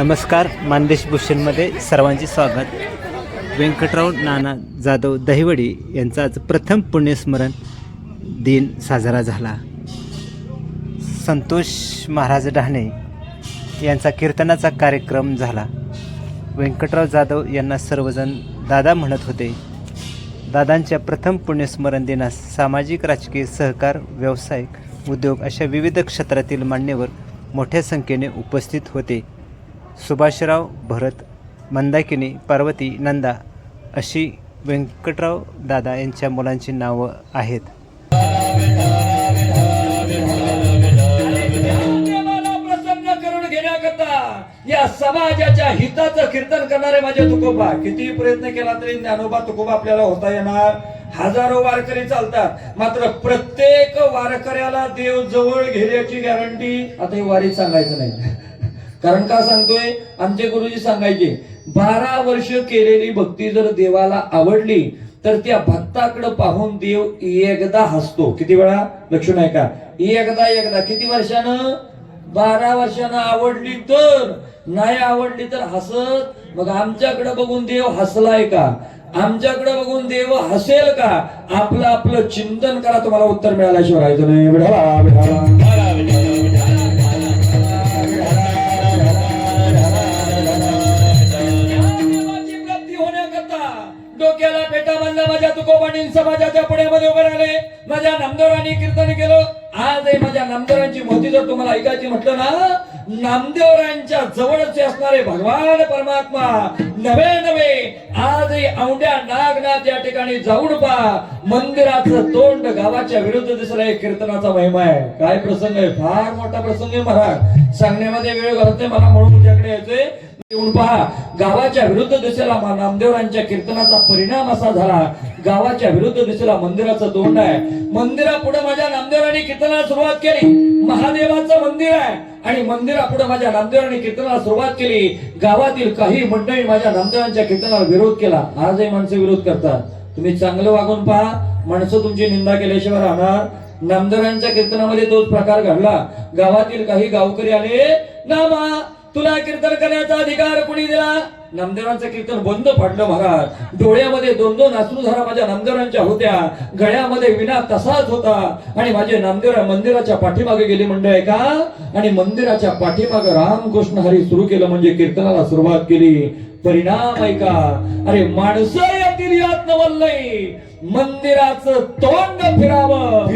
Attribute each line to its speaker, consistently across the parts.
Speaker 1: नमस्कार मानदेश भूषणमध्ये सर्वांचे स्वागत. व्यंकटराव नाना जाधव दहिवडी यांचा आज प्रथम पुण्यस्मरण दिन साजरा झाला. संतोष महाराज डहाणे यांचा कीर्तनाचा कार्यक्रम झाला. व्यंकटराव जाधव यांना सर्वजण दादा म्हणत होते. दादांच्या प्रथम पुण्यस्मरण दिनास सामाजिक राजकीय सहकार व्यावसायिक उद्योग अशा विविध क्षेत्रातील मान्यवर मोठ्या संख्येने उपस्थित होते. सुभाषराव भरत मंदाकिनी पार्वती नंदा अशी व्यंकटराव दादा यांच्या मुलांची नावं आहेत.
Speaker 2: या समाजाच्या हिताचं कीर्तन करणारे माझे तुकोबा कितीही प्रयत्न केला तरी ज्ञानोबा तुकोबा आपल्याला होता येणार. हजारो वारकरी चालतात मात्र प्रत्येक वारकऱ्याला देव जवळ घेण्याची गॅरंटी आता ही वारी सांगायचं नाही. कारण का सांगतोय? आमचे गुरुजी सांगायचे बारा वर्ष केलेली भक्ती जर देवाला आवडली तर त्या भक्ताकडे पाहून देव एकदा हसतो. किती वेळा? लक्ष नाही का? एकदा एकदा. किती वर्षानं? बारा वर्षानं आवडली तर नाही आवडली तर हसत. मग आमच्याकडे बघून देव हसलाय का? आमच्याकडे बघून देव हसेल का? आपलं आपलं चिंतन करा. तुम्हाला उत्तर मिळाल्याशिवाय माझ्या पेटा माझ्या तुकोबाणी समाजाच्या पुण्यामध्ये उभे राहिले. माझ्या नामदेवरांनी कीर्तन केलं. आजही माझ्या नामदेवरांची मोती जर तुम्हाला ऐकायची म्हटलं ना नामदेवरांच्या जवळचे असणारे भगवान परमात्मा नवे नवे आजही औंड्या नागनाथ या ठिकाणी जाऊन पहा. मंदिराचं तोंड गावाच्या विरुद्ध दिसला कीर्तनाचा महिमा आहे. काय प्रसंग आहे? फार मोठा प्रसंग आहे महाराज. सांगण्यामध्ये वेळ घालत नाही मला म्हणून तुझ्याकडे यायचंय. येऊन पहा गावाच्या विरुद्ध दिशेला नामदेवरांच्या कीर्तनाचा परिणाम असा झाला. गावाच्या विरुद्ध दिशेला मंदिराचं तोंड आहे. मंदिरापुढे माझ्या नामदेवरांनी कीर्तनाला सुरुवात केली. महादेवाचं मंदिर आहे. आणि मंदिरापुढे माझ्या नामदेवरांनी कीर्तनाला सुरुवात केली. गावातील काही मंडळी माझ्या नामदेवांच्या कीर्तनाला विरोध केला. आजही माणसं विरोध करतात. तुम्ही चांगलं वागून पहा. माणसं तुमची निंदा केल्याशिवाय राहणार. नामदेवरांच्या कीर्तनामध्ये तोच प्रकार घडला. गावातील काही गावकरी आले नामा तुला कीर्तन करण्याचा अधिकार कुणी दिला? नामदेवांचं कीर्तन बंद पडलं महाराज. डोळ्यामध्ये दोन दोन अश्रुधारा माझ्या नामदेवांच्या होत्या. गळ्यामध्ये विना तसाच होता. आणि माझे नामदेव मंदिराच्या पाठीमागे गेले म्हणजे का आणि मंदिराच्या पाठीमागे रामकृष्ण हरी सुरू केलं म्हणजे कीर्तनाला सुरुवात केली. परिणाम ऐका. अरे माणसं यातील यात नवलय मंदिराचं तोंड फिरावं.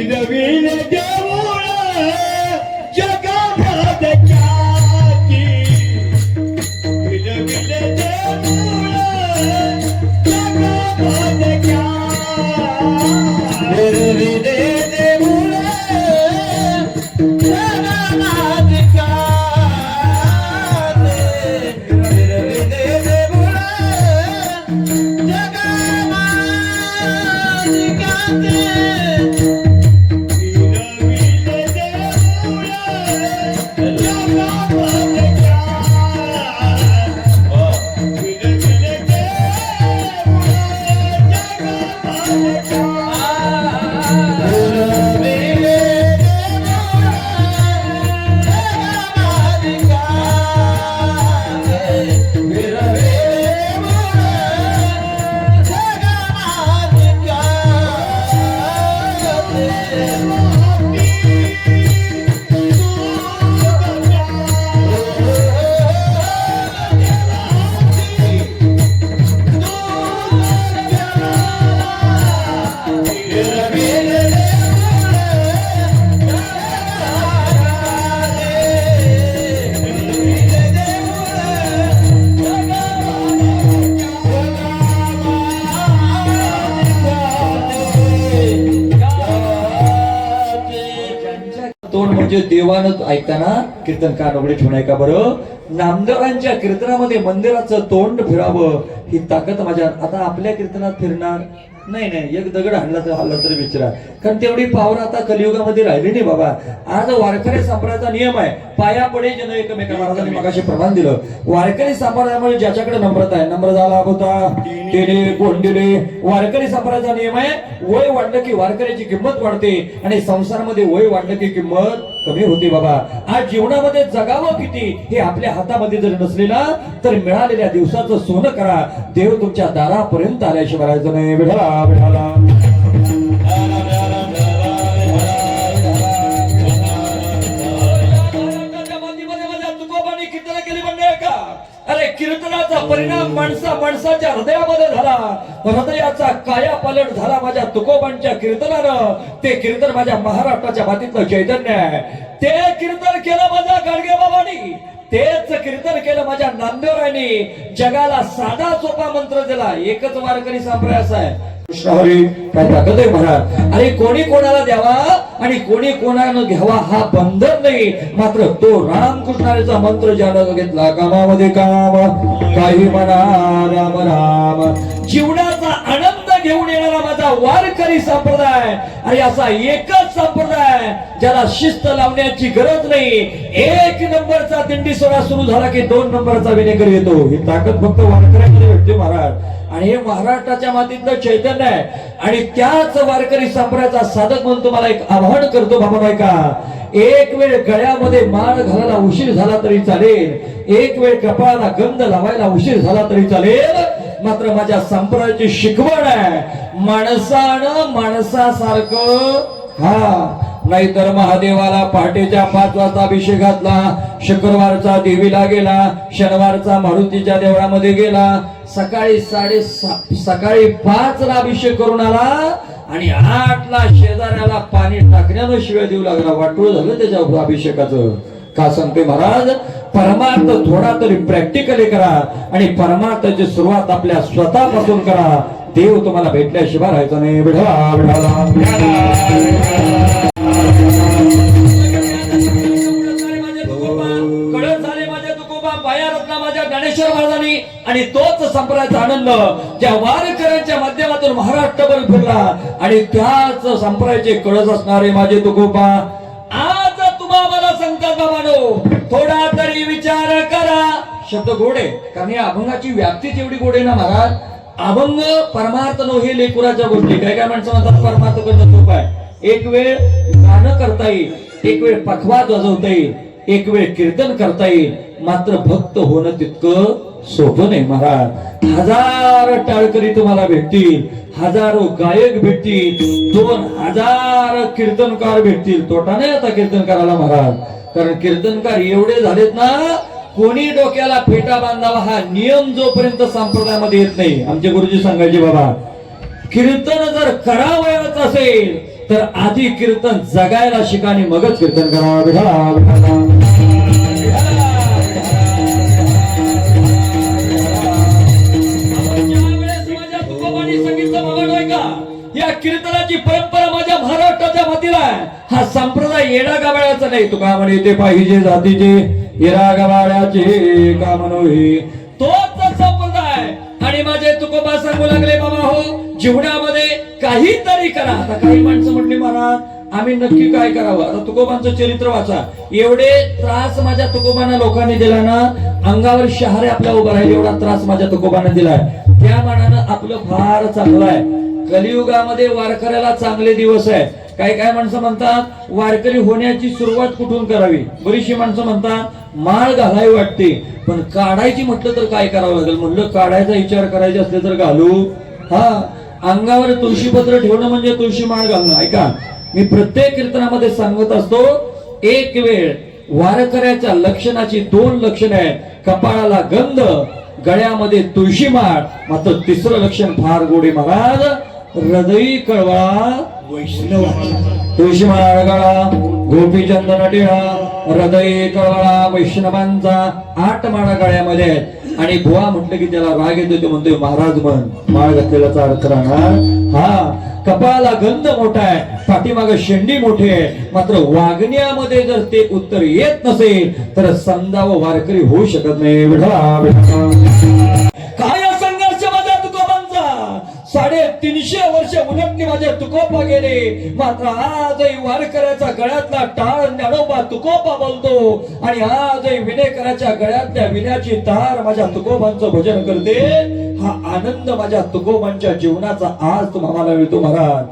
Speaker 2: देवानच ऐकताना कीर्तन का नवडे ठेवून का बरं. नामदेवांच्या कीर्तनामध्ये मंदिराचं तोंड फिरावं ही ताकद माझ्या आता आपल्या कीर्तनात फिरणार? नाही नाही एक दगड हाणला तर हल्ला तरी विचारा कारण तेवढी पावर आता कलियुगामध्ये राहिली नाही बाबा. आज वारकरी संप्रदायाचा नियम आहे पाया पडे जन एकमेका. महाराजांनी मगाशी प्रमाण दिलं. वारकरी संप्रदायामुळे ज्याच्याकडे नम्रता आहे नम्र झाला होता तेने कोण वारकरी संप्रदायाचा नियम आहे वय वाढलं की वारकऱ्याची किंमत वाढते आणि संसारामध्ये वय वाढलं की किंमत कमी होते बाबा. आज जीवनामध्ये जगावं किती हे आपल्या हातामध्ये जर नसले ना तर मिळालेल्या दिवसाचं सोनं करा. देव तुमच्या दारापर्यंत आल्याशिवाय नाही. विढाला विढाला परिणाम माणसा माणसाच्या हृदयामध्ये झाला. हृदयाचा काया पालट झाला माझ्या तुकोबांच्या कीर्तनानं. ते कीर्तन माझ्या महाराष्ट्राच्या मातीतलं चैतन्य आहे. ते कीर्तन केलं माझ्या गाडगे बाबांनी. तेच कीर्तन केलं माझ्या नामदेवरायांनी जगाला साधा सोपा मंत्र दिला. एकच वारकरी संप्रदाय असा आहे. काय ताकद आहे आणि कोणी कोणाला द्यावा आणि कोणी कोणाला घ्यावा हा बंधन नाही. मात्र तो रामकृष्णाचा मंत्र ज्यानं घेतला कामामध्ये काम काही म्हणा राम राम. जीवनाचा आनंद घेऊन येणारा माझा वारकरी संप्रदाय आणि असा एकच संप्रदाय ज्याला शिस्त लावण्याची गरज नाही. एक नंबरचा दिंडी सोहळा सुरू झाला की दोन नंबरचा विनेकर येतो. ही ताकद फक्त वारकऱ्यामध्ये भेटते महाराज. आणि हे महाराष्ट्राच्या मातीतलं चैतन्य आहे. आणि त्याच वारकरी संप्रदायाचा साधक म्हणून तुम्हाला एक आवाहन करतो बाबा का एक वेळ गळ्यामध्ये माळ घालायला उशीर झाला तरी चालेल. एक वेळ कपाळाला गंध लावायला उशीर झाला तरी चालेल. मात्र माझ्या संप्रदायाची शिकवण आहे. माणसानं माणसासारखं हा नाहीतर महादेवाला पहाटेच्या पाच वाजता अभिषेक घातला शुक्रवारचा देवीला गेला शनिवारचा मारुतीच्या देवळामध्ये गेला सकाळी साडे सकाळी पाच ला अभिषेक करून आला आणि आठ ला शेजाऱ्याला पाणी टाकण्यानं शिवाय देऊ लागला. वाटोळ झालं त्याच्या अभिषेकाचं. का सांगते महाराज? परमार्थ थोडा तरी प्रॅक्टिकली करा आणि परमार्थाची सुरुवात आपल्या स्वतःपासून करा. देव तुम्हाला भेटल्याशिवाय राहायचं नाही. ज्ञानेश्वर महाराजांनी आणि तोच संप्रदायाचा आनंद ज्या वारकऱ्यांच्या माध्यमातून महाराष्ट्रभर फिरला आणि त्याच संप्रदायाचे कळस असणारे माझे तुकोबा आज तुम्हाला संकल्प मानो थोडा तरी विचार करा. शब्द गोडे कारण या अभंगाची व्याप्ती तेवढी गोडे ना महाराज? अभंग परमार्थ नो हे लेकुराच्या गोष्टी. काय काय माणसं म्हणतात? परमार्थ करणं सोपं आहे एक वेळ गाणं करता येईल एक वेळ पखवा वाजवता येईल. एक वेळ कीर्तन करता येईल. मात्र भक्त होणं तितकं सोपं नाही महाराज. हजार टाळकरी तुम्हाला भेटतील. हजारो गायक भेटतील. दोन हजार कीर्तनकार भेटतील. तोटा नाही आता कीर्तनकाराला महाराज. कारण कीर्तनकार एवढे झालेत ना कोणी डोक्याला फेटा बांधावा हा नियम जोपर्यंत संप्रदायामध्ये येत नाही. आमचे गुरुजी सांगायचे बाबा कीर्तन जर करावयाच असेल तर आधी कीर्तन जगायला शिका आणि मगच कीर्तन करावं. कीर्तनाची परंपरा माझ्या महाराष्ट्राच्या मतीला आहे. हा संप्रदाय येडा गाबाळ्याचा नाही. तुका म्हणे ते पाहिजे जातीचे. येडा गाबाळ्याचे का म्हणू तोच संप्रदाय. आणि माझे तुकोबा सांगू लागले बाबा हो जीवनामध्ये काहीतरी करा. आता काही माणसं म्हणली महाराज आम्ही नक्की काय करावं? आता तुकोबांचं चरित्र वाचा. एवढे त्रास माझ्या तुकोबांना लोकांनी दिला ना अंगावर शहारे आपल्या उभं राहिले एवढा त्रास माझ्या तुकोबांना दिलाय. त्या मानानं आपलं फार चांगलं आहे. कलियुगामध्ये वारकऱ्याला चांगले दिवस आहे काही काय माणसं म्हणतात वारकरी होण्याची सुरुवात कुठून करावी? बरीचशी माणसं म्हणतात माळ घालावी वाटते. पण काढायची म्हटलं तर काय करावं लागेल? म्हणलं काढायचा विचार करायचे असले तर घालू. हा अंगावर तुळशीपत्र ठेवणं म्हणजे तुळशी माळ घालणं. ऐका मी प्रत्येक कीर्तनामध्ये सांगत असतो एक वेळ वारकऱ्याच्या लक्षणाची दोन लक्षणं आहेत. कपाळाला गंध गळ्यामध्ये तुळशी माळ. मात्र तिसरं लक्षण फार गोडे महाराज. हृदयी कळवा
Speaker 3: वैष्णव.
Speaker 2: तुळशी माळ गळा गोपीचंदन टिळा हृदय कळवळा वैष्णवांचा आठ माळा गळ्यामध्ये आहेत आणि बुवा म्हटलं की त्याला राग येतो तो म्हणतोय महाराज म्हण माळ घातलेल्याचा अर्थ राहणार हा कपाला गंध मोठा आहे पाठीमाग शेंडी मोठी आहे. मात्र वागण्यामध्ये जर ते उत्तर येत नसेल तर समजा व वारकरी होऊ शकत नाही. विठा वर्ष माझ्या म्हणजे तुकोबा गेले. मात्र आजही वारकऱ्याचा गळ्यातला टाळ ज्ञानोबा तुकोबा बोलतो. आणि आजही विनेकराच्या गळ्यातल्या विण्याची तार माझ्या तुकोबांचं भजन करते. हा आनंद माझ्या तुकोबांच्या जीवनाचा आज तुम्हाला मिळतो महाराज.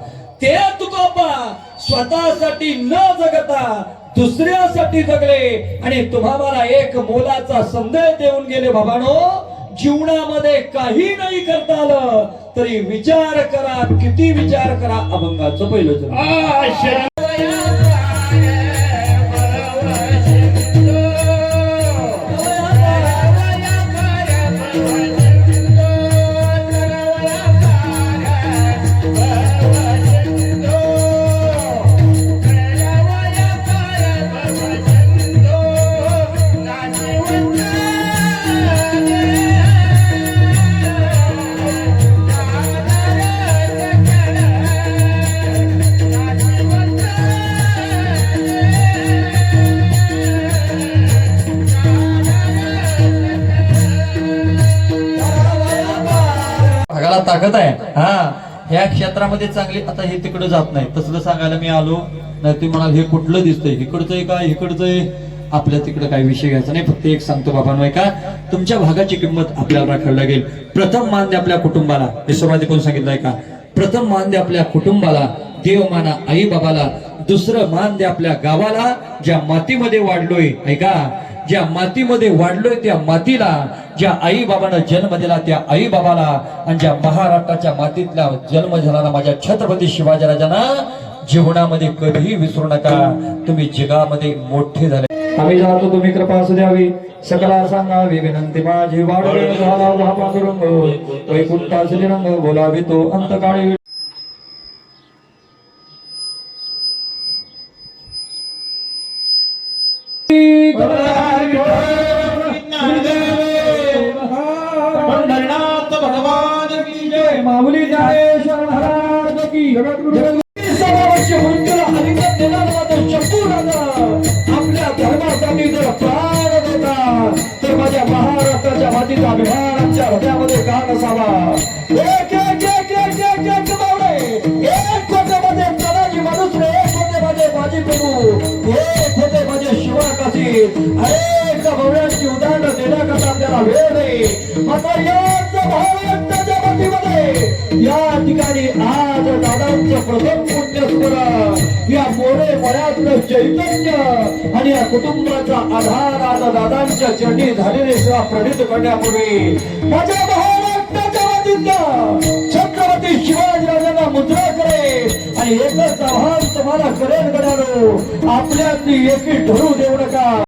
Speaker 2: ते तुकोबा स्वतःसाठी न जगता
Speaker 3: दुसऱ्यासाठी जगले. आणि तुम्हाला एक मोलाचा संदेश देऊन गेले बाबानो जीवनामध्ये काही नाही करता आलं. तरी विचार करा किती विचार करा अभंगाचं पहिलं चरण.
Speaker 2: ताकद आहे. हा. ह्या क्षेत्रामध्ये चांगली आता हे तिकडे जात नाही. तसलं सांगायला मी आलो नाही ते म्हणाल हे कुठलं दिसतंय? इकडचं का? इकडचंय आपल्या तिकडे काही विषय घ्यायचा नाही. फक्त एक सांगतो बाबा का तुमच्या भागाची किंमत आपल्याला राखावी लागेल प्रथम मान द्या आपल्या कुटुंबाला. हे सुरुवाती कोण सांगितलंय का प्रथम मान द्या आपल्या कुटुंबाला देव माना आई बाबाला दुसरं मान द्या आपल्या गावाला ज्या मातीमध्ये वाढलोय ऐका. ज्या मातीमध्ये वाढलोय त्या मातीला ज्या आई बाबानं जन्म दिला त्या आई बाबाला आणि ज्या महाराष्ट्राच्या मातीतला जन्म झाला माझ्या छत्रपती शिवाजीराजांना जीवनामध्ये कधीही विसरू नका. तुम्ही जगामध्ये मोठे झाले. आम्ही जातो तुम्ही कृपा असू द्यावी. सकला सांगावी विनंती माझी. वाढ झाला पांडुरंग वैकुंठा रंग बोलावी तो अंतकाळी.
Speaker 4: Bye.
Speaker 2: माऊली ज्ञानेश्वर महाराज की. सर्वोच्च मंत्र हरिकत देणारा माझा शंभू राजा आपल्या धर्मासाठी जर प्राण देता तर माझ्या महाराष्ट्राच्या मातीचा अभिमानाच्या हृदयामध्ये का नसावा घरातलं चैतन्य आणि या कुटुंबाचा आधार आता दादांच्या चरणी झालेले सेवा प्रणित करण्यापूर्वी माझ्या महाराष्ट्राच्या मातीतल्या छत्रपती शिवाजीराजांना मुद्रा करे आणि एकच आव्हान तुम्हाला करेल गडालो आपल्यातली एकी ठरू देऊ नका.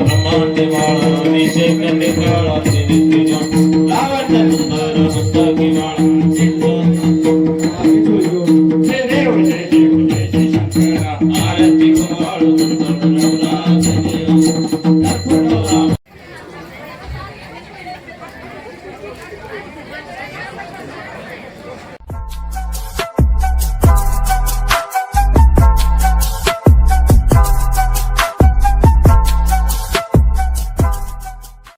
Speaker 4: ब्रह्मांड माळा विषय काळा